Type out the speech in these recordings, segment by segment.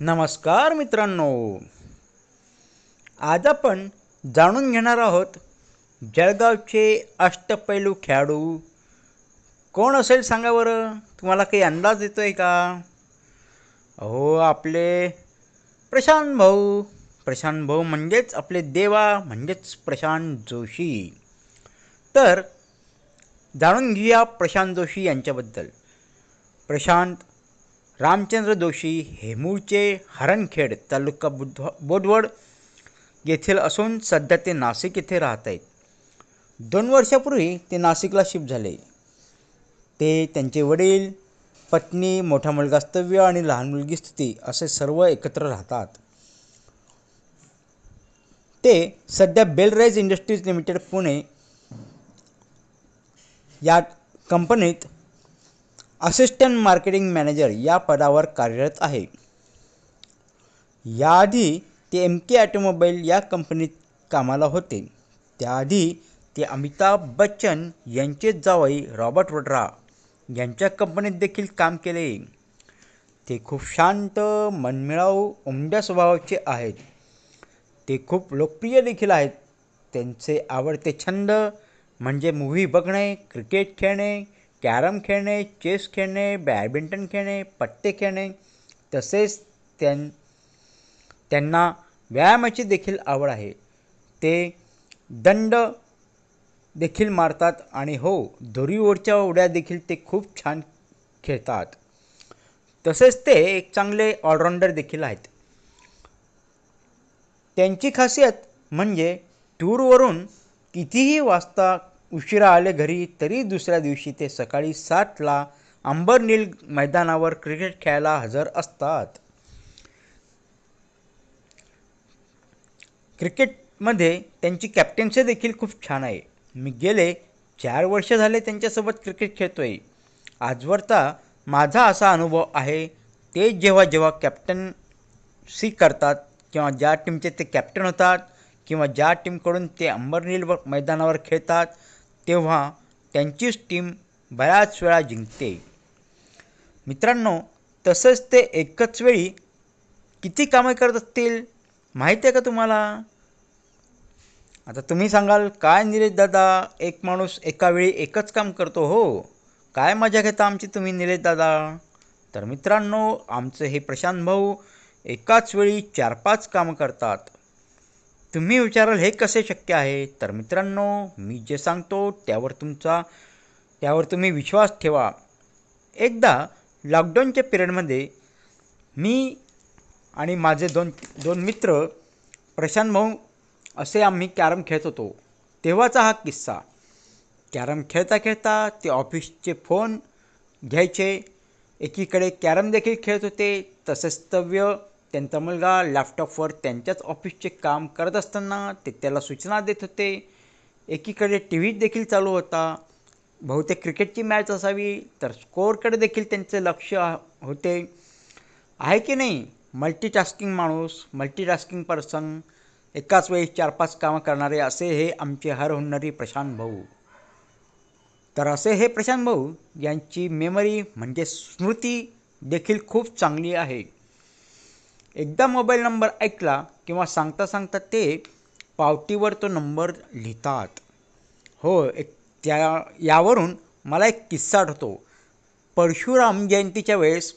नमस्कार मित्रांनो. आज आपण जाणून घेणार आहोत जळगावचे अष्टपैलू खेळाडू. कोण असेल सांगा बरं? तुम्हाला काही अंदाज येतो आहे का? अहो आपले प्रशांत भाऊ. प्रशांत भाऊ म्हणजेच आपले देवा म्हणजेच प्रशांत जोशी. तर जाणून घेऊया प्रशांत जोशी यांच्याबद्दल. प्रशांत रामचंद्र जोशी हे मूळचे हरणखेड तालुका बुध बोदवड येथील असून सध्या ते नाशिक येथे राहत आहेत. दोन वर्षापूर्वी ते नाशिकला शिफ्ट झाले. ते त्यांचे वडील पत्नी मोठा मुलगा स्तव्य आणि लहान मुलगी स्थिती असे सर्व एकत्र राहतात. ते सध्या बेलराईज इंडस्ट्रीज लिमिटेड पुणे या कंपनीत असिस्टंट मार्केटिंग मॅनेजर या पदावर कार्यरत आहे. याआधी ते एम के ॲटोमोबाईल या कंपनीत कामाला होते. त्याआधी ते अमिताभ बच्चन यांचे जावई रॉबर्ट वड्रा यांच्या कंपनीत देखील काम केले. ते खूप शांत मनमिळाऊ उमद्या स्वभावाचे आहेत. ते खूप लोकप्रिय देखील आहेत. त्यांचे आवडते छंद म्हणजे मूव्ही बघणे क्रिकेट खेळणे कॅरम खेळणे चेस खेळणे बॅडमिंटन खेळणे पत्ते खेळणे तसेच त्यां त्यांना व्यायामाची देखील आवड आहे. ते दंड देखील मारतात आणि हो दोरीवरच्या उड्या देखील ते खूप छान खेळतात. तसेच ते एक चांगले ऑलराऊंडर देखील आहेत. त्यांची खासियत म्हणजे टूरवरून कितीही वाजता उशिरा आले घरी तरी दुसऱ्या दिवशी ते सकाळी सातला अंबरनील मैदानावर क्रिकेट खेळायला हजर असतात. क्रिकेटमध्ये त्यांची कॅप्टन्सी देखील खूप छान आहे. मी गेले चार वर्ष झाले त्यांच्यासोबत क्रिकेट खेळतो आहे आजवरचा माझा असा अनुभव आहे ते जेव्हा जेव्हा कॅप्टन्सी करतात किंवा ज्या टीमचे ते कॅप्टन होतात किंवा ज्या टीमकडून ते अंबरनील मैदानावर खेळतात तेव्हा त्यांचीच टीम बऱ्याच वेळा जिंकते. मित्रांनो तसंच ते एकच वेळी किती कामे करत असतील माहीत आहे का तुम्हाला? आता तुम्ही सांगाल काय निलेश दादा एक माणूस एका वेळी एकच काम करतो हो? काय मजा घेता आमची तुम्ही निलेश दादा? तर मित्रांनो आमचं हे प्रशांत भाऊ एकाच वेळी चार पाच कामं करतात. तुम्ही विचाराल हे कसे शक्य आहे? तर मित्रांनो मी जे सांगतो त्यावर तुमचा त्यावर तुम्ही विश्वास ठेवा. एकदा लॉकडाऊनच्या पिरियडमध्ये मी आणि माझे दोन दोन मित्र प्रशांत भाऊ असे आम्ही कॅरम खेळत होतो. तेव्हाचा हा किस्सा. कॅरम खेळता खेळता ते ऑफिसचे फोन घ्यायचे. एकीकडे कॅरम देखील खेळत होते तसेच तव्य त्यांचा मुलगा लॅपटॉपवर त्यांच्याच ऑफिसचे काम करत असताना ते त्याला सूचना देत होते. एकीकडे टी व्ही देखील चालू होता. बहुतेक क्रिकेटची मॅच असावी तर स्कोअरकडे देखील त्यांचे लक्ष होते. आहे की नाही? मल्टीटास्किंग माणूस मल्टीटास्किंग पर्सन एकाच वेळी चार पाच कामं करणारे असे हे आमचे हर प्रशांत भाऊ. तर असे हे प्रशांत भाऊ यांची मेमरी म्हणजे स्मृती देखील खूप चांगली आहे. एकदा मोबाईल नंबर ऐकला किंवा सांगता सांगता ते पावतीवर तो नंबर लिहितात. हो एक त्या यावरून मला एक किस्सा आठवतो. परशुराम जयंतीच्या वेळेस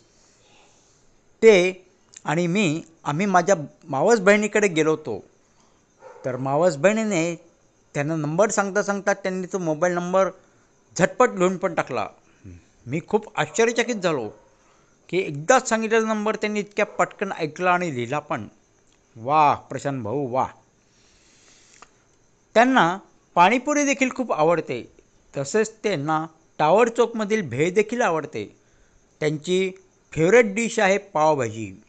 ते आणि मी आम्ही माझ्या मावस बहिणीकडे गेलो होतो. तर मावस बहिणीने त्यांना नंबर सांगता सांगता त्यांनी तो मोबाईल नंबर झटपट लिहून पण टाकला. मी खूप आश्चर्यचकित झालो. की एकदाच सांगितलेला नंबर त्यांनी इतक्या पटकन ऐकला आणि लिहिला पण. वा प्रशांत भाऊ वा. त्यांना पाणीपुरी देखील खूप आवडते. तसेच त्यांना टावर चौकमधील भेळ देखील आवडते. त्यांची फेवरेट डिश आहे पावभाजी.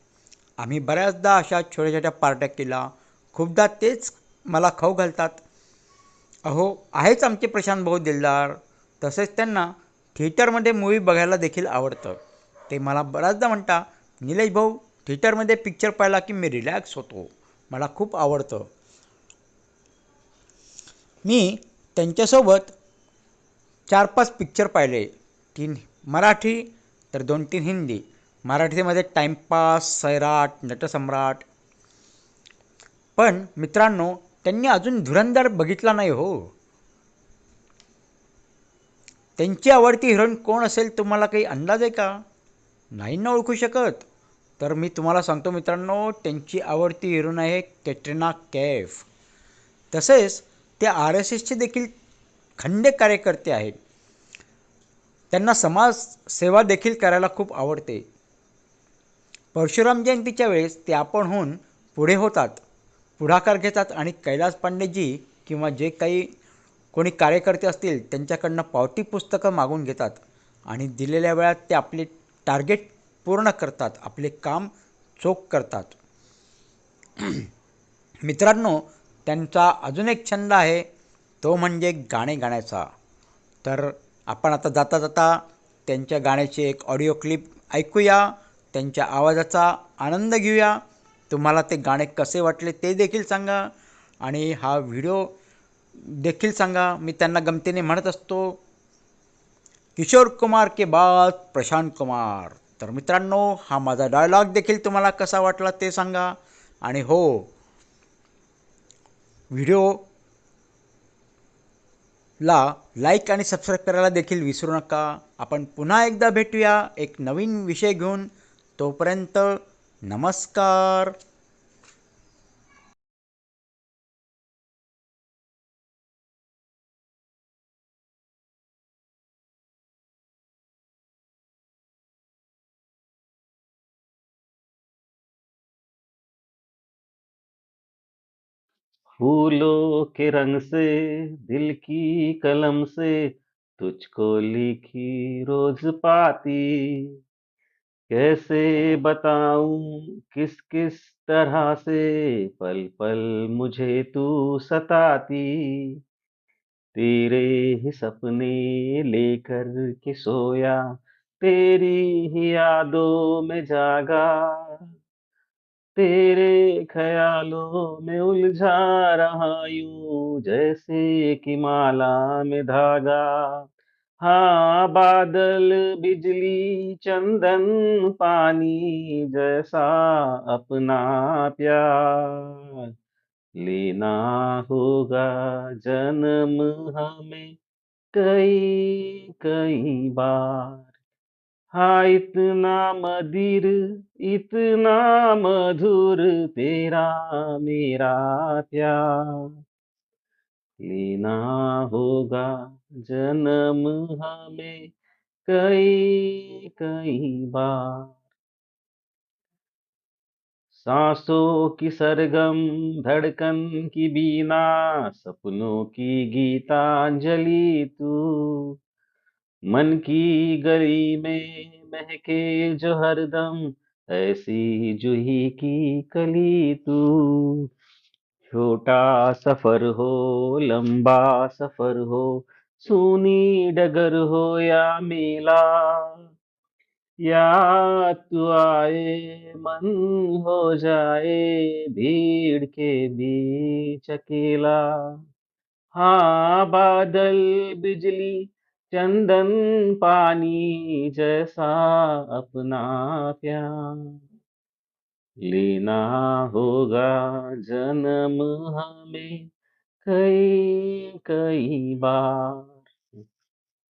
आम्ही बऱ्याचदा अशा छोट्या छोट्या पार्ट्या केला खूपदा तेच मला खाऊ घालतात. अहो आहेच आमचे प्रशांत भाऊ दिलदार. तसेच त्यांना थिएटरमध्ये मूवी बघायला देखील आवडतं. ते मला बऱ्याचदा म्हणता निलेश भाऊ थिएटरमध्ये पिक्चर पाहिला की मी रिलॅक्स होतो. मला खूप आवडतं. मी त्यांच्यासोबत चार पाच पिक्चर पाहिले. तीन मराठी तर दोन तीन हिंदी. मराठीमध्ये टाइमपास सैराट नटसम्राट. पण मित्रांनो त्यांनी अजून धुरंधर बघितला नाही हो. त्यांची आवडती हिरोईन कोण असेल तुम्हाला काही अंदाज आहे का? नाही ना ओळखू शकत. तर मी तुम्हाला सांगतो मित्रांनो त्यांची आवडती हिरोईन आहे कॅटरिना कैफ. तसेच ते आर एस एसचे देखील खंडे कार्यकर्ते आहेत. त्यांना समाज सेवा देखील करायला खूप आवडते. परशुराम जयंतीच्या वेळेस ते आपणहून पुढे होतात. पुढाकार घेतात आणि कैलास पांडेजी किंवा जे काही कोणी कार्यकर्ते असतील त्यांच्याकडनं पावती पुस्तकं मागून घेतात आणि दिलेल्या वेळात ते आपले टार्गेट पूर्ण करतात आपले काम चोख करतात. मित्रांनो त्यांचा अजून एक छंद आहे तो म्हणजे गाणे गाण्याचा. तर आपण आता जाता जाता त्यांच्या गाण्याची एक ऑडिओ क्लिप ऐकूया त्यांच्या आवाजाचा आनंद घेऊया. तुम्हाला ते गाणे कसे वाटले ते देखील सांगा आणि हा व्हिडिओ देखील सांगा. मी त्यांना गमतीने म्हणत असतो किशोर कुमार के बाद प्रशांत कुमार. तर मित्रांनो हा माझा डायलॉग देखील तुम्हाला कसा वाटला ते सांगा. आणि हो व्हिडिओ ला लाईक आणि सबस्क्राईब करायला देखील विसरू नका. आपण पुन्हा एकदा भेटूया. एक नवीन विषय घेऊन. तोपर्यंत नमस्कार. फूलों के रंग से, दिल की कलम से तुझको लिखी रोज पाती। कैसे बताऊँ किस किस तरह से पल पल मुझे तू सताती। तेरे ही सपने लेकर के सोया, तेरी ही यादों में जागा। तेरे ख्यालों में उलझा रहा यूँ, जैसे कि माला में धागा। हाँ बादल, बिजली, चंदन, पानी जैसा अपना प्यार। लेना होगा जन्म हमें कई कई बार हाँ इतना मदिर, इतना मधुर, तेरा मेरा प्यार। लेना होगा जन्म हमें कई कई बार। सांसों की सरगम, धड़कन की बीना, सपनों की गीतांजलि तू। मन की गली में महके जो हरदम ऐसी जूही की कली तू। छोटा सफ़र हो, लंबा सफ़र हो, सूनी डगर हो या मेला। या तू आए, मन हो जाए, भीड़ के बीच अकेला। हाँ बादल, बिजली चंदन पानी जैसा अपना प्यार। लेना होगा जन्म हमें कई कई बार।